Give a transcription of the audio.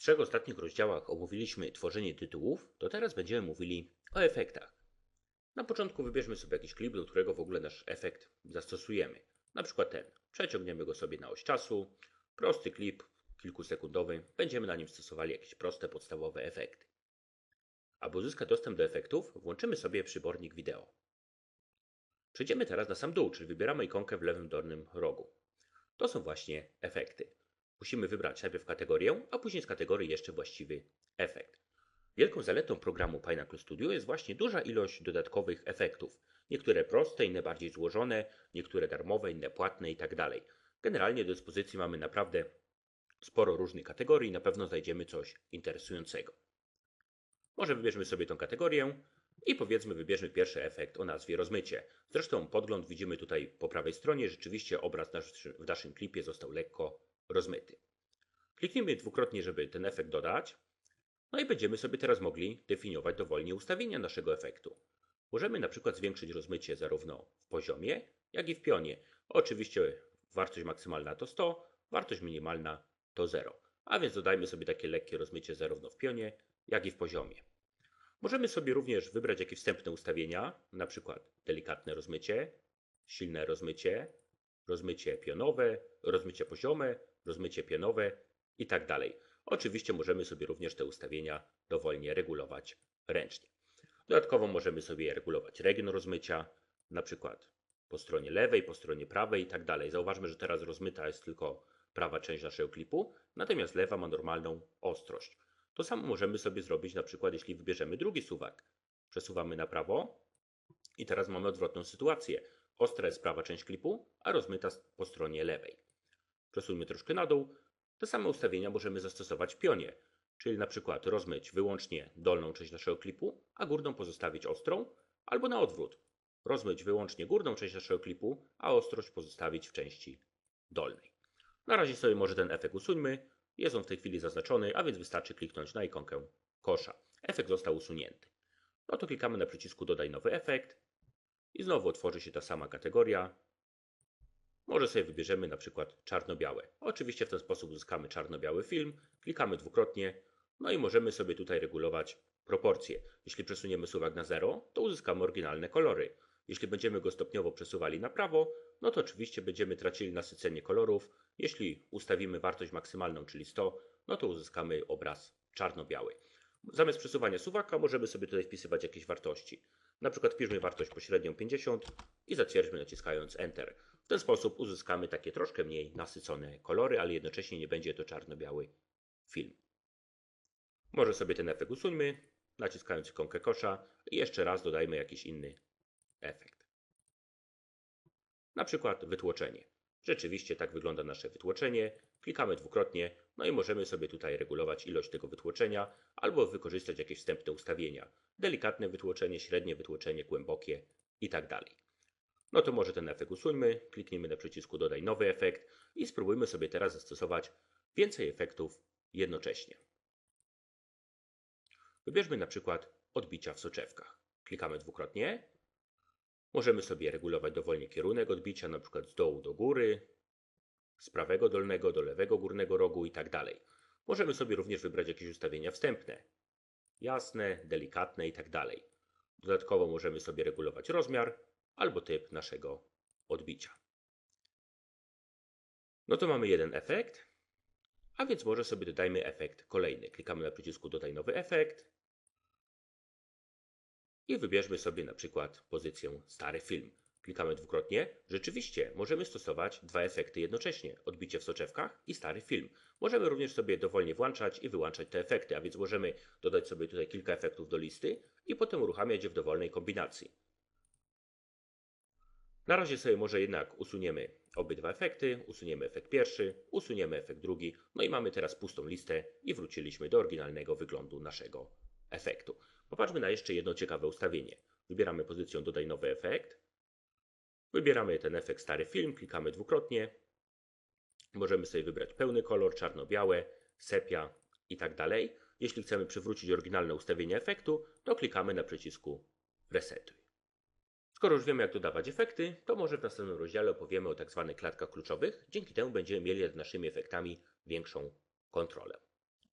trzech ostatnich rozdziałach omówiliśmy tworzenie tytułów, to teraz będziemy mówili o efektach. Na początku wybierzmy sobie jakiś klip, do którego w ogóle nasz efekt zastosujemy. Na przykład ten. Przeciągniemy go sobie na oś czasu. Prosty klip, kilkusekundowy. Będziemy na nim stosowali jakieś proste, podstawowe efekty. Aby uzyskać dostęp do efektów, włączymy sobie przybornik wideo. Przejdziemy teraz na sam dół, czyli wybieramy ikonkę w lewym dolnym rogu. To są właśnie efekty. Musimy wybrać najpierw kategorię, a później z kategorii jeszcze właściwy efekt. Wielką zaletą programu Pineapple Studio jest właśnie duża ilość dodatkowych efektów. Niektóre proste, inne bardziej złożone, niektóre darmowe, inne płatne itd. Tak Generalnie do dyspozycji mamy naprawdę sporo różnych kategorii, na pewno znajdziemy coś interesującego. Może wybierzmy sobie tą kategorię i powiedzmy wybierzmy pierwszy efekt o nazwie rozmycie. Zresztą podgląd widzimy tutaj po prawej stronie, rzeczywiście obraz w naszym klipie został lekko rozmyty. Kliknijmy dwukrotnie, żeby ten efekt dodać. No i będziemy sobie teraz mogli definiować dowolnie ustawienia naszego efektu. Możemy na przykład zwiększyć rozmycie zarówno w poziomie, jak i w pionie. Oczywiście wartość maksymalna to 100, wartość minimalna to 0. A więc dodajmy sobie takie lekkie rozmycie zarówno w pionie, jak i w poziomie. Możemy sobie również wybrać jakieś wstępne ustawienia, na przykład delikatne rozmycie, silne rozmycie, rozmycie pionowe, rozmycie poziome, rozmycie pionowe i tak dalej. Oczywiście możemy sobie również te ustawienia dowolnie regulować ręcznie. Dodatkowo możemy sobie regulować region rozmycia, na przykład po stronie lewej, po stronie prawej i tak dalej. Zauważmy, że teraz rozmyta jest tylko prawa część naszego klipu, natomiast lewa ma normalną ostrość. To samo możemy sobie zrobić na przykład, jeśli wybierzemy drugi suwak. Przesuwamy na prawo i teraz mamy odwrotną sytuację. Ostra jest prawa część klipu, a rozmyta po stronie lewej. Przesuńmy troszkę na dół. Te same ustawienia możemy zastosować w pionie, czyli na przykład rozmyć wyłącznie dolną część naszego klipu, a górną pozostawić ostrą, albo na odwrót. Rozmyć wyłącznie górną część naszego klipu, a ostrość pozostawić w części dolnej. Na razie sobie może ten efekt usuńmy. Jest on w tej chwili zaznaczony, a więc wystarczy kliknąć na ikonkę kosza. Efekt został usunięty. No to klikamy na przycisku dodaj nowy efekt i znowu otworzy się ta sama kategoria. Może sobie wybierzemy na przykład czarno-białe. Oczywiście w ten sposób uzyskamy czarno-biały film. Klikamy dwukrotnie, no i możemy sobie tutaj regulować proporcje. Jeśli przesuniemy suwak na 0, to uzyskamy oryginalne kolory. Jeśli będziemy go stopniowo przesuwali na prawo, no to oczywiście będziemy tracili nasycenie kolorów. Jeśli ustawimy wartość maksymalną, czyli 100, no to uzyskamy obraz czarno-biały. Zamiast przesuwania suwaka możemy sobie tutaj wpisywać jakieś wartości. Na przykład wpiszmy wartość pośrednią 50 i zatwierdźmy naciskając Enter. Ten sposób uzyskamy takie troszkę mniej nasycone kolory, ale jednocześnie nie będzie to czarno-biały film. Może sobie ten efekt usuńmy, naciskając ikonkę kosza i jeszcze raz dodajmy jakiś inny efekt. Na przykład wytłoczenie. Rzeczywiście tak wygląda nasze wytłoczenie. Klikamy dwukrotnie, no i możemy sobie tutaj regulować ilość tego wytłoczenia albo wykorzystać jakieś wstępne ustawienia. Delikatne wytłoczenie, średnie wytłoczenie, głębokie i tak. No to może ten efekt usuńmy, kliknijmy na przycisku dodaj nowy efekt i spróbujmy sobie teraz zastosować więcej efektów jednocześnie. Wybierzmy na przykład odbicia w soczewkach. Klikamy dwukrotnie. Możemy sobie regulować dowolnie kierunek odbicia, na przykład z dołu do góry, z prawego dolnego do lewego górnego rogu i tak dalej. Możemy sobie również wybrać jakieś ustawienia wstępne. Jasne, delikatne i tak dalej. Dodatkowo możemy sobie regulować rozmiar albo typ naszego odbicia. No to mamy jeden efekt, a więc może sobie dodajmy efekt kolejny. Klikamy na przycisku dodaj nowy efekt i wybierzmy sobie na przykład pozycję stary film. Klikamy dwukrotnie. Rzeczywiście możemy stosować dwa efekty jednocześnie: odbicie w soczewkach i stary film. Możemy również sobie dowolnie włączać i wyłączać te efekty, a więc możemy dodać sobie tutaj kilka efektów do listy i potem uruchamiać je w dowolnej kombinacji. Na razie sobie może jednak usuniemy obydwa efekty, usuniemy efekt pierwszy, usuniemy efekt drugi, no i mamy teraz pustą listę i wróciliśmy do oryginalnego wyglądu naszego efektu. Popatrzmy na jeszcze jedno ciekawe ustawienie. Wybieramy pozycję dodaj nowy efekt, wybieramy ten efekt stary film, klikamy dwukrotnie, możemy sobie wybrać pełny kolor, czarno-białe, sepia i tak dalej. Jeśli chcemy przywrócić oryginalne ustawienie efektu, to klikamy na przycisku Resetuj. Skoro już wiemy, jak dodawać efekty, to może w następnym rozdziale opowiemy o tzw. Tak klatkach kluczowych. Dzięki temu będziemy mieli nad naszymi efektami większą kontrolę.